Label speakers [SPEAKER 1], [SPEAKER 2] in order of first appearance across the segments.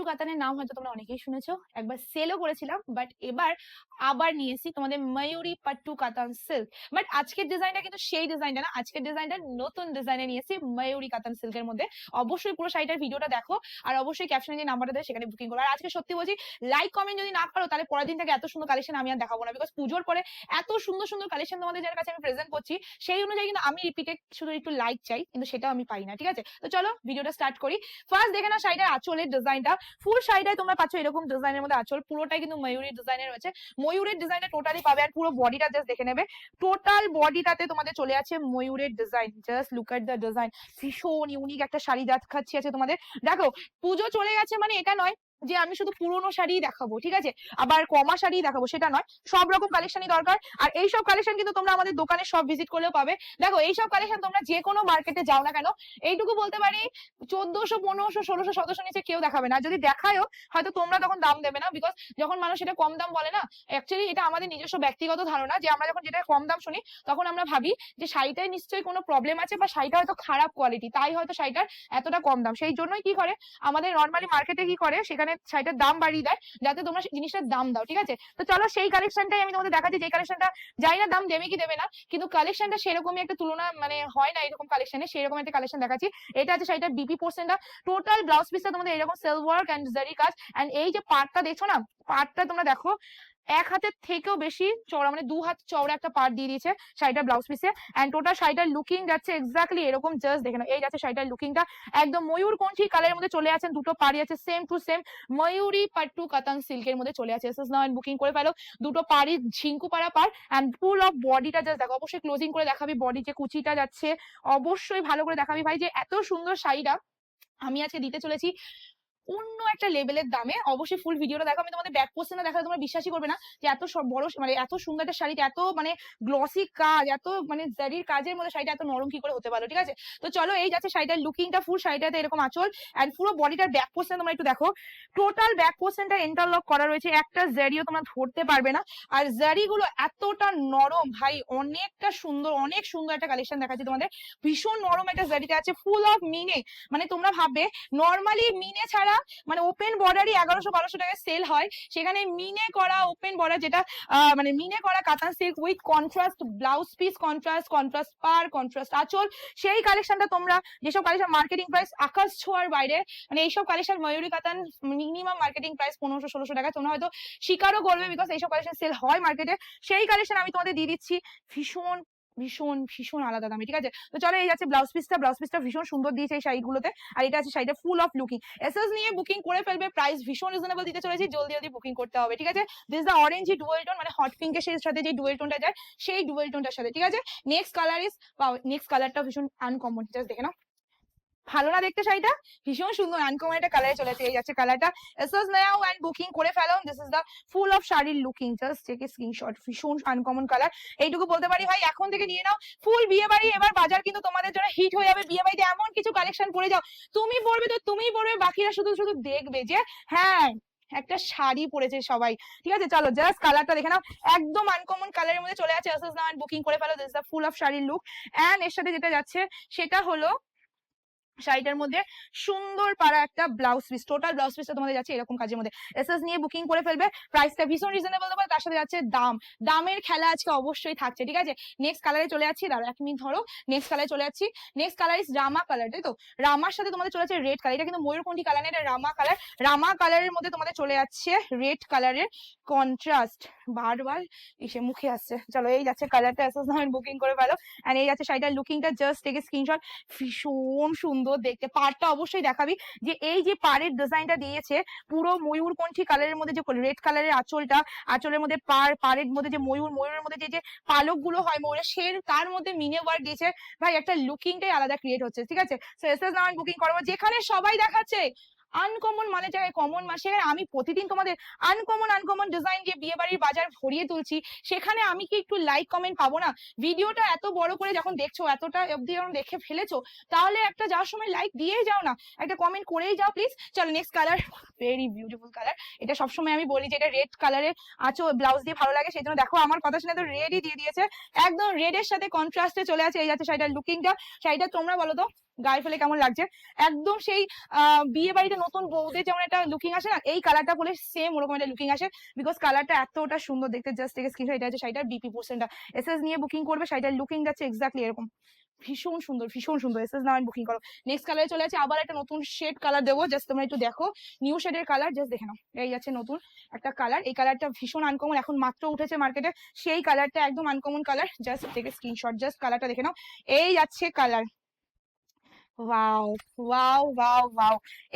[SPEAKER 1] পাট্টু কাতানের নাম হয়তো তোমরা অনেকেই শুনেছো। একবার সেলও করেছিলাম বাট এবার আবার নিয়ে এসেছি তোমাদের ময়ূরী পাট্টু কাতান সিল্ক বাট আজকের ডিজাইনটা কিন্তু সেই ডিজাইনটা না। আজকের ডিজাইনটা নতুন ডিজাইনে নিয়ে এসেছি ময়ূরী কাতান সিল্কের মধ্যে। অবশ্যই পুরো শাড়িটার ভিডিওটা দেখো আর অবশ্যই ক্যাপশনে যে নাম্বারটা দেয় সেখানে বুকিং করো। আর আজকে সত্যি বলছি লাইক কমেন্ট যদি না করো, তাহলে পরের দিন থেকে এত সুন্দর কালেকশন আমি আর দেখাবো না। বিকজ পুজোর পরে এত সুন্দর সুন্দর কালেকশন তোমাদের যার কাছে আমি প্রেজেন্ট করছি, সেই অনুযায়ী কিন্তু আমি রিপিটেড শুধু একটু লাইক চাই, কিন্তু সেটাও আমি পাই না, ঠিক আছে? তো চলো ভিডিওটা স্টার্ট করি। ফার্স্ট দেখে না শাড়িটার আঁচলের ডিজাইনটা ফুল শাড়িটাই তোমরা পাচ্ছ এরকম ডিজাইনের মধ্যে আঁচল, পুরোটাই কিন্তু ময়ূরের ডিজাইনের রয়েছে। ময়ূরের ডিজাইনটা টোটালি পাবে আর পুরো বডিটা জাস্ট দেখে নেবে। টোটাল বডিটাতে তোমাদের চলে আছে ময়ূরের design just look at the design ভীষণ ইউনিক একটা শাড়ি দেখাচ্ছি আছে তোমাদের। দেখো, পুজো চলে গেছে মানে এটা নয় যে আমি শুধু পুরোনো শাড়ি দেখাবো, ঠিক আছে? আবার কমা শাড়ি দেখাবো, সেটা নয়। সব রকম কালেকশনই দরকার। আর এই সব কালেকশন কিন্তু তোমরা আমাদের দোকানে সব ভিজিট করলেও পাবে। দেখো এই সব কালেকশন তোমরা যে কোনো মার্কেটে যাও না কেন, এইটুকু বলতে পারি, চোদ্দশো, পনেরোশো, ষোলোশো সতেরোশো নিচে কেউ দেখাবে না। যদি দেখায়ও, হয়তো তোমরা তখন দাম দেবে না। বিকজ যখন মানুষ এটা কম দাম বলে না অ্যাকচুয়ালি এটা আমাদের নিজস্ব ব্যক্তিগত ধারণা যে আমরা যখন যেটা কম দাম শুনি, তখন আমরা ভাবি যে শাড়িটায় নিশ্চয়ই কোনো প্রবলেম আছে বা শাড়িটা হয়তো খারাপ কোয়ালিটি তাই হয়তো শাড়িটার এতটা কম দাম। সেই জন্যই কি করে, আমাদের নর্মালি মার্কেটে কি করে, সেখানে শাড়িটার দাম বাড়িয়ে দেয়, যাতে তোমরা জিনিসটার দাম দাও, ঠিক আছে? তো চলো সেই কালেকশনটাই আমি তোমাদের দেখাচ্ছি, যে কালেকশনটা যাই না দাম দেবে কি দেবে না, কিন্তু কালেকশনটা সেরকমই একটা তুলনা মানে হয় না এরকম কালেকশনে সেরকম একটা কালেকশন দেখাচ্ছি। এটা আছে শাড়িটা বিপি পোর্সেনটা টোটাল ব্লাউজ পিসটা তোমাদের এরকম সেল ওয়ার্ক অ্যান্ড জারি কাজ অ্যান্ড এই যে পার্টটা দেখছ না পার্টটা তোমরা দেখো এক হাতের থেকেও বেশি চওড়া মানে দু হাত চওড়া একটা পার্ট দিয়ে দিয়েছে শাড়িটার ব্লাউজ পিসে অ্যান্ড টোটাল শাড়িটার লুকিং যাচ্ছে এক্স্যাক্টলি এরকম জাস্ট দেখে এই যাচ্ছে শাড়িটার লুকিংটা একদম ময়ূর কণ্ঠী কালারের মধ্যে চলে আছেন দুটো পাড়ি আছে সেম টু সেম ময়ূরী পাট্টু কাতান সিল্কের মধ্যে চলে আছে। এসএস বুকিং করে ফেলো। দুটো পাড়ি ঝিঙ্কু পাড়া পার অ্যান্ড ফুল অফ বডিটা জাস্ট দেখো। অবশ্যই ক্লোজিং করে দেখাবি বডি যে কুচিটা যাচ্ছে। অবশ্যই ভালো করে দেখাবি ভাই যে এত সুন্দর শাড়িটা আমি আজকে দিতে চলেছি। অন্য একটা লেভেলের দামে অবশ্যই ফুল ভিডিওটা দেখো আমি তোমাদের ব্যাক পোস্টে না দেখালে তোমরা বিশ্বাসই করবে না যে এত বড় মানে এত সুন্দর একটা শাড়িতে এত মানে গ্লসি কাজ, এত মানে জারির কাজের মধ্যে শাড়িটা এত নরম কি করে হতে পারো ঠিক আছে? তো চলো এই যাচ্ছে শাড়িটার লুকিংটা ফুল শাড়িটাতে এরকম আঁচল। অ্যান্ড পুরো বডিটার ব্যাক পোর্শন তোমরা একটু দেখো। টোটাল ব্যাক পোর্শনটা ইন্টারলক করা রয়েছে। একটা জারিও তোমরা ধরতে পারবে না। আর জারি গুলো এতটা নরম, ভাই, অনেকটা সুন্দর, অনেক সুন্দর একটা কালেকশন দেখাচ্ছি তোমাদের। ভীষণ নরম একটা জারিতে আছে ফুল অফ মিনে মানে তোমরা ভাববে নর্মালি মিনে ছাড়া মানে ওপেন বর্ডারই এগারোশো বারোশো টাকায় সেল হয়। সেখানে মিনে করা ওপেন বর্ডার যেটা মানে মিনে করা কাতান silk with contrast blouse piece contrast contrast per contrast আঁচল, সেই কালেকশনটা তোমরা, যেসব কালেকশন মার্কেটিং প্রাইস আকাশ ছোঁয়ার বাইরে মানে এইসব কালেকশন ময়ূরী কাতান মিনিমাম মার্কেটিং প্রাইস পনেরোশো ষোলোশো টাকা। তোমরা হয়তো স্বীকারও করবে বিকজ এইসব কালেকশন সেল হয় মার্কেটে সেই কালেকশন আমি তোমাদের দিয়ে দিচ্ছি ভীষণ ভীষণ ভীষণ আলাদা দামি, ঠিক আছে? তো চলো এই যাচ্ছে ব্লাউজ পিসটা ব্লাউজ পিসটা ভীষণ সুন্দর দিয়েছে এই শাড়িগুলোতে। আর এটা আছে শাড়িটা ফুল অফ লুকিং এসএস নিয়ে বুকিং করে ফেলবে প্রাইস ভীষণ রিজনেবল দিতে চলেছি, জলদি জলদি বুকিং করতে হবে, ঠিক আছে? This the orange dual tone মানে হট পিঙ্কের সেই সাথে যে ডুয়েল টোনটা যায়, সেই ডুয়েল টোনটার সাথে, ঠিক আছে? নেক্সট কালার ইস নেক্সট কালারটা ভীষণ আনকমন জাস্ট দেখে নাও। ভালো না দেখতে শাড়িটা? ভীষণ সুন্দর। আনকমন একটা কালারে চলেছে এই যাচ্ছে কালারটা এসএস নাও এন্ড বুকিং করে ফেলো। This is the full of শাড়ির looking just take a screenshot ভীষণ আনকমন কালার এইটুকু বলতে পারি ভাই, এখন থেকে নিয়ে নাও। ফুল বিয়ে বাড়ি, এবার বাজার কিন্তু তোমাদের জন্য হিট হয়ে যাবে। বিয়ে বাড়িতে এমন কিছু কালেকশন পরে যাও। তুমি পরবে তো তুমি পরবে, বাকিরা শুধু শুধু দেখবে যে হ্যাঁ একটা শাড়ি পরেছে সবাই। ঠিক আছে, চলো জাস্ট কালারটা দেখে নাও। একদম আনকমন কালারের মধ্যে চলে আছে এসএস নাও বুকিং করে ফেলো। দিস দ্য ফুল অফ শাড়ির লুক এন্ড এর সাথে যেটা যাচ্ছে, সেটা হলো শাড়িটার মধ্যে সুন্দর পাড়া একটা ব্লাউজ পিস টোটাল ব্লাউজ পিসটা তোমাদের যাচ্ছে এরকম কাজের মধ্যে। এসএস নিয়ে বুকিং করে ফেলবে প্রাইসটা ভীষণ রিজনেবল দেবো, তার সাথে যাচ্ছে দাম। দামের খেলা আজকে অবশ্যই থাকছে, ঠিক আছে? নেক্সট কালারে চলে যাচ্ছি দাঁড়া এক মিনিট ধরো। নেক্সট কালারে চলে যাচ্ছি। Next colour is Rama colour তাই তো? রামার সাথে তোমাদের চলে যাচ্ছে রেড কালার এটা কিন্তু ময়ূরকণ্ঠী কালার এটা রামা কালার রামা কালারের মধ্যে তোমাদের চলে যাচ্ছে রেড কালারের কন্ট্রাস্ট বারবার এসে মুখে আসছে। চলো, এই যাচ্ছে কালারটা এসএস নামের বুকিং করে ফেলো। এন্ড এই যাচ্ছে শাড়িটার লুকিংটা জাস্ট থেকে স্ক্রিনশট ভীষণ সুন্দর দেখতে। পাড়টা অবশ্যই দেখাবি যে এই যে পাড়ের ডিজাইনটা দিয়েছে, পুরো ময়ূর ময়ূরকণ্ঠী কালারের মধ্যে যে রেড কালারের আঁচলটা, আঁচলের মধ্যে পাড়, পাড়ের মধ্যে যে ময়ূর, ময়ূরের মধ্যে যে যে পালকগুলো হয় ময়ূরের সে তার মধ্যে মিনে ওয়ার্ক দিয়েছে। ভাই, একটা লুকিংটাই আলাদা ক্রিয়েট হচ্ছে, ঠিক আছে? সো এস এস বুকিং করব যেখানে সবাই দেখাচ্ছে আনকমন মানে জায়গায় কমন মানে সেখানে আমি প্রতিদিন তোমাদের আনকমন আনকমন ডিজাইন দিয়ে বিয়ে বাড়ির বাজার ভরিয়ে তুলছি, সেখানে আমি কি একটু লাইক কমেন্ট পাবো না? ভিডিওটা এত বড় করে যখন দেখছ, এতটা অবধি যখন দেখে ফেলেছো, তাহলে একটা যাওয়ার সময় লাইক দিয়েই যাও না। একটা কমেন্ট করেই যাও প্লিজ চলো next colour very beautiful colour এটা সবসময় আমি বলি যে এটা রেড কালারের আঁচো ব্লাউজ দিয়ে ভালো লাগে সেই জন্য দেখো আমার কথা শুনে তো রেডই দিয়ে দিয়েছে। একদম রেড এর সাথে কন্ট্রাস্টে চলে আছে, এই যাচ্ছে শাড়িটার লুকিংটা শাড়িটা তোমরা বলো তো গায়ে ফেলে কেমন লাগছে? একদম সেই বিয়ে বাড়িতে নতুন বউদের যেমন একটা লুকিং আসে না, এই কালারটা বলে সেম ওরকম একটা লুকিং আসে বিকজ কালারটা এতটা সুন্দর দেখতে জাস্ট থেকে স্ক্রিনশট এটা হচ্ছে শাড়িটার বিপি পোর্শনটা এসএস নিয়ে বুকিং করবে, শাড়িটার লুকিং যাচ্ছে এক্স্যাক্টলি এরকম। ভীষণ সুন্দর ভীষণ সুন্দর এসএস নাও বুকিং করো। নেক্সট কালারে চলে আছে আবার একটা নতুন শেড কালার দেবো জাস্ট তোমরা একটু দেখো। নিউ শেডের কালার জাস্ট দেখে নাও। এই যাচ্ছে নতুন একটা কালার এই কালারটা ভীষণ আনকমন এখন মাত্র উঠেছে মার্কেটে সেই কালারটা একদম আনকমন কালার জাস্ট থেকে স্ক্রিনশট জাস্ট কালারটা দেখে নাও। এই যাচ্ছে colour wow wow wow wow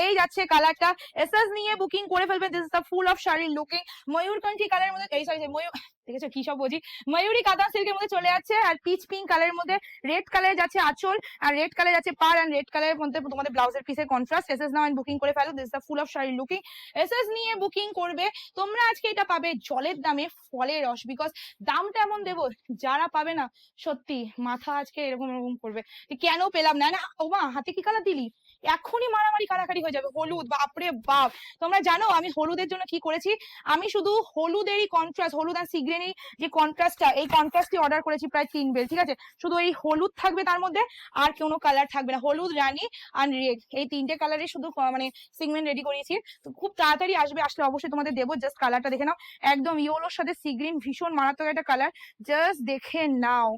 [SPEAKER 1] এই যাচ্ছে কালারটা। এসএস নিয়ে বুকিং করে ফেলবেন। This is the full of sari looking ময়ূরকণ্ঠী কালারের মধ্যে এই সরি ময়ূর দেখেছ? কি সব বলছি? ময়ূরী কাতান সিল্কের মধ্যে চলে যাচ্ছে আর পিচ পিঙ্ক কালারের মধ্যে রেড কালারে যাচ্ছে আঁচল আর রেড কালার যাচ্ছে পার আর রেড কালারের মধ্যে তোমাদের ব্লাউজের পিসের কন্ট্রাস্ট এসএস নাও বুকিং করে ফেলো। This the full of sari looking SS নিয়ে বুকিং করবে। তোমরা আজকে এটা পাবে জলের দামে ফলের রস বিকজ দামটা এমন দেবো, যারা পাবে না, সত্যি মাথা আজকে এরকম এরকম করবে। কেন পেলাম না? না ও মা হাতে কি কালার দিলি? এখনই মারামারি কারাকারি হয়ে যাবে। হলুদ, বাপরে বাপ। তোমরা জানো আমি হলুদের জন্য কি করেছি? আমি শুধু হলুদেরই কন্ট্রাস্ট হলুদ আর সিগ্রেনি যে কন্ট্রাস্টটা এই কন্ট্রাস্টই অর্ডার করেছি প্রায় তিন বেল ঠিক আছে? শুধু এই হলুদ থাকবে তার মধ্যে, আর কোনো কালার থাকবে না। হলুদ, রানি আর রেড এই তিনটে কালারই শুধু মানে সিগমেন্ট রেডি করিয়েছি তো খুব তাড়াতাড়ি আসবে, আসলে অবশ্যই তোমাদের দেবো জাস্ট কালারটা দেখে নাও। একদম ইয়েলোর সাথে সিগ্রিন ভীষণ মারাত্মক একটা কালার জাস্ট দেখে নাও।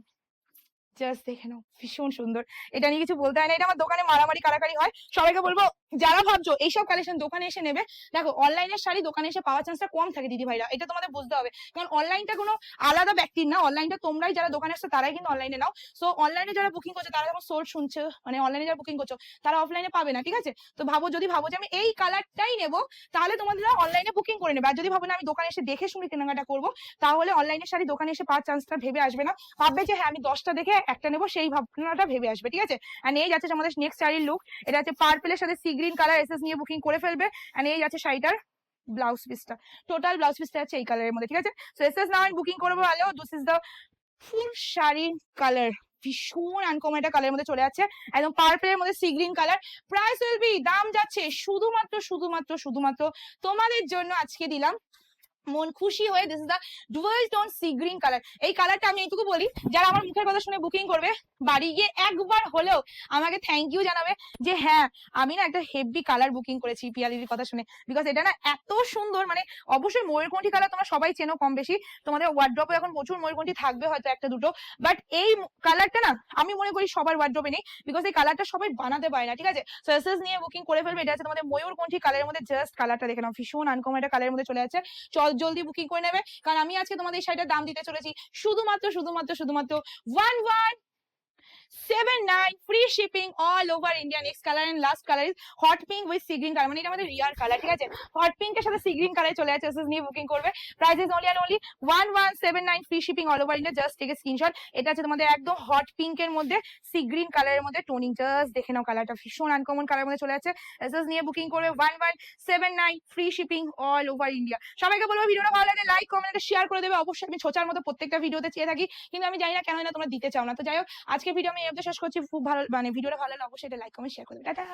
[SPEAKER 1] জাস্ট দেখে নাও, ভীষণ সুন্দর। এটা নিয়ে কিছু বলতে হয় না, এটা আমার দোকানে মারামারি, কারাকারি হয়। সবাইকে বলব যারা ভাবছ এইসব কালেকশন দোকানে এসে নেবে, দেখো অনলাইনের শাড়ি দোকানে এসে পাওয়ার চান্সটা কম থাকে দিদি ভাইরা, এটা তোমাদের বুঝতে হবে। কারণ অনলাইনটা কোনো আলাদা ব্যক্তির না অনলাইনটা তোমরাই যারা দোকানে আসছো তারাই কিন্তু অনলাইনে নাও। সো অনলাইনে যারা বুকিং করছ, তারা যখন সোর্স শুনছো মানে অনলাইনে যারা বুকিং করছ, তারা অফলাইনে পাবে না, ঠিক আছে? তো ভাবো, যদি ভাবো যে আমি এই কালারটাই নেব, তাহলে তোমাদের অনলাইনে বুকিং করে নেবে। আর যদি ভাবো না আমি দোকানে এসে দেখে শুনে কেনাকাটা করব, তাহলে অনলাইনের শাড়ি দোকানে এসে পাওয়ার চান্সটা ভেবে আসবে না। ভাববে যে হ্যাঁ আমি দশটা দেখে একটা নেব, সেই ভাবনাটা ভেবে আসবে, ঠিক আছে? আর এই যাচ্ছে আমাদের নেক্সট শাড়ির লুক এটা হচ্ছে পার্পেলের সাথে সি গ্রিন কালার এসএস নিয়ে বুকিং করে ফেলবে এন্ড এই আছে শাড়িটার ব্লাউজ পিসটা টোটাল ব্লাউজ পিসটা আছে এই কালারের মধ্যে, ঠিক আছে? সো এসএস নাও বুকিং করব ভালো দিস ইজ দ্য ফুল শাড়ির কালার ভীষণ আনকম একটা কালারের মধ্যে চলে যাচ্ছে। একদম পার্পেলের মধ্যে sea green colour price will be দাম যাচ্ছে শুধুমাত্র শুধুমাত্র শুধুমাত্র তোমাদের জন্য আজকে দিলাম মন খুশি হয়ে this the dual tone sea green colour এই কালারটা আমি এইটুকু বলি, যারা আমার মুখের কথা শুনে বুকিং করবে, বাড়ি গিয়ে একবার হলেও আমাকে থ্যাংক ইউ জানাবে যে হ্যাঁ আমি না একটা হেভি কালার বুকিং করেছি পিয়ালির কথা শুনে। বিকজ এটা না এত সুন্দর মানে অবশ্যই ময়ূরকণ্ঠী কালার তোমরা সবাই চেনো কম বেশি। তোমাদের ওয়ার্ড্রপে এখন প্রচুর ময়ূরকণ্ঠী থাকবে হয়তো একটা দুটো। বাট এই কালারটা না আমি মনে করি সবার ওয়ার্ড্রপে নেই। বিকজ এই কালারটা সবাই বানাতে পারে না, ঠিক আছে? সো এসএস নিয়ে বুকিং করে ফেলবে, এটা আছে তোমাদের ময়ূরকণ্ঠী কালারের মধ্যে জাস্ট কালারটা দেখে নাও। ভীষণ আনকম একটা কালারের মধ্যে চলে যাচ্ছে। চল জলদি বুকিং করে নেবে। কারণ আমি আজকে তোমাদের শাড়িটার দাম দিতে চলেছি। শুধুমাত্র শুধুমাত্র শুধুমাত্র one one seven nine free shipping all over India next colour and last colour is hot pink with sea green colour মানে এটা আমাদের রিয়ার কালার ঠিক আছে? হট পিঙ্কের সাথে সি গ্রিন কালার চলে যাচ্ছে এসএস নিয়ে বুকিং করবে। Price is only and only one one seven nine free shipping all over India just take screenshot এটা আছে তোমাদের একদম হট পিঙ্কের মধ্যে সি গ্রিন কালারের মধ্যে টোনিং জাস্ট দেখে নাও কালারটা ভীষণ আনকমন কালার মধ্যে চলে যাচ্ছে। এসএস নিয়ে বুকিং করবে one one seven nine free shipping all over India সবাইকে বলব ভিডিওটা ভালো লাগে লাইক কমেন্ট শেয়ার করে দেবে। অবশ্যই আমি ছোচার মতো প্রত্যেকটা ভিডিওতে চেয়ে থাকি। কিন্তু আমি জানি না কেন না তোমরা দিতে চাও না। তো যাই হোক আজকে ভিডিও আমি এর শেষ করছি। খুব ভালো মানে ভিডিওটা ভালো লাগলে অবশ্যই এটা লাইক কমেন্ট শেয়ার করে দেবে টাটা!